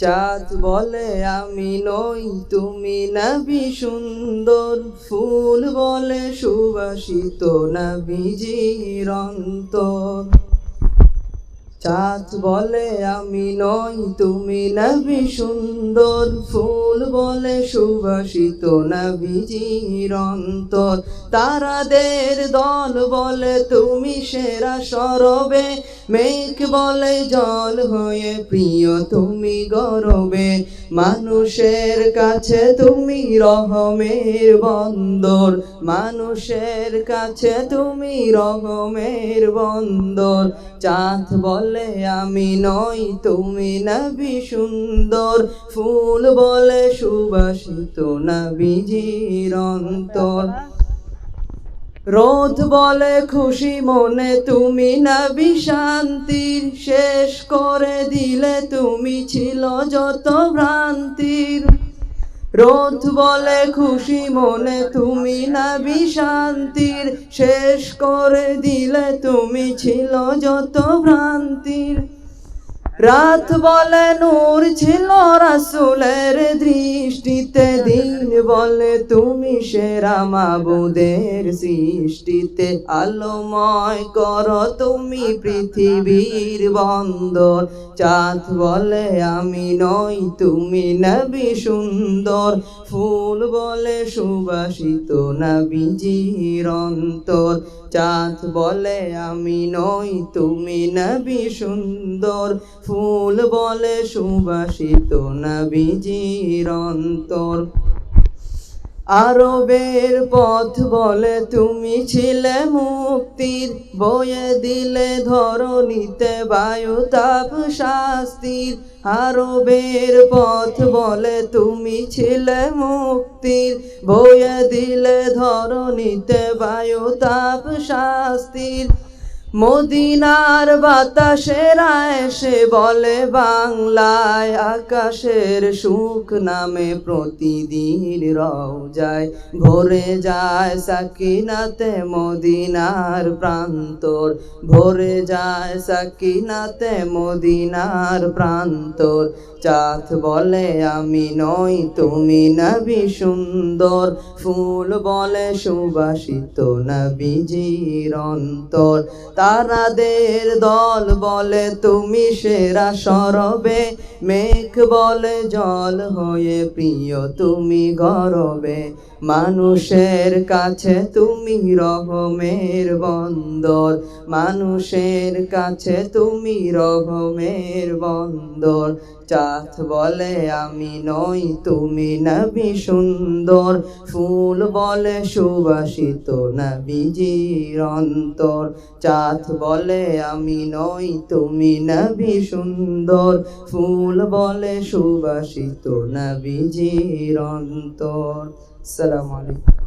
চাঁদ বলে আমি নই, তুমি নবী সুন্দর। ফুল বলে সুবাসিত নবীজির অন্তর। চাঁদ বলে আমি নই, তুমি নবী সুন্দর। ফুল বলে সুবাসিত নবীজির অন্তর। তারাদের দল বলে তুমি সেরা সরবে। মেঘ বলে জল হয়ে প্রিয়, তুমি গরবে মানুষের কাছে তুমি রহমের বন্দর। মানুষের কাছে তুমি রহমের বন্দর। চাঁদ বলে আমি নই, তুমি নবী সুন্দর। ফুল বলে সুবাসিত নবীজির অন্তর। রোদ বলে খুশি মনে তুমি নবী শান্তির শেষ করে দিলে তুমি ছিল যত ভ্রান্তির। রোদ বলে খুশি মনে তুমি নবী শান্তির শেষ করে দিলে তুমি ছিল যত ভ্রান্তির। রাত বলে নূর ছিল রাসুলের দৃষ্টিতে, দিন বলে তুমি সেরা মাবুদের সৃষ্টিতে। আলোময় কর তুমি পৃথিবীর বন্দর, চাঁদ বলে আমি নই তুমি নবী সুন্দর। ফুল বলে সুবাসিত নবীজির অন্তর চাঁদ বলে আমি নই তুমি নবী সুন্দর। ফুল বলে সুবাসিত নবীজির অন্তর। আরবের পথ বলে তুমি ছিলে মুক্তির। বয়ে দিলে ধরণীতে বায়ু তাপ শাস্তির। আরবের পথ বলে তুমি ছিলে মুক্তির। বয়ে দিলে ধরণীতে বায়ু তাপ শাস্তির। মদিনার বাতাসেরা এসে বলে, বাংলায় আকাশের সুখ নামে প্রতিদিন রও যায় ভরে যায় সাকিনাতে মদিনার প্রান্তর। ভরে যায় সাকিনাতে মদিনার প্রান্তর। চাঁদ বলে, আমি নই, তুমি নবী সুন্দর। ফুল বলে, সুবাসিত নবীজির অন্তর। তারাদের দল বলে তুমি সেরা সরবে। মেঘ বলে জল হয়ে প্রিয় তুমি গরবে। মানুষের কাছে তুমি রহমের বন্দর। মানুষের কাছে তুমি রহমের বন্দর। চাঁদ বলে আমি নই, তুমি নবী সুন্দর। ফুল বলে সুবাসিত নবীজির অন্তর। চাঁদ বলে আমি নই, তুমি নবী সুন্দর। ফুল বলে সুবাসিত নবীজির অন্তর। salaamaaleykum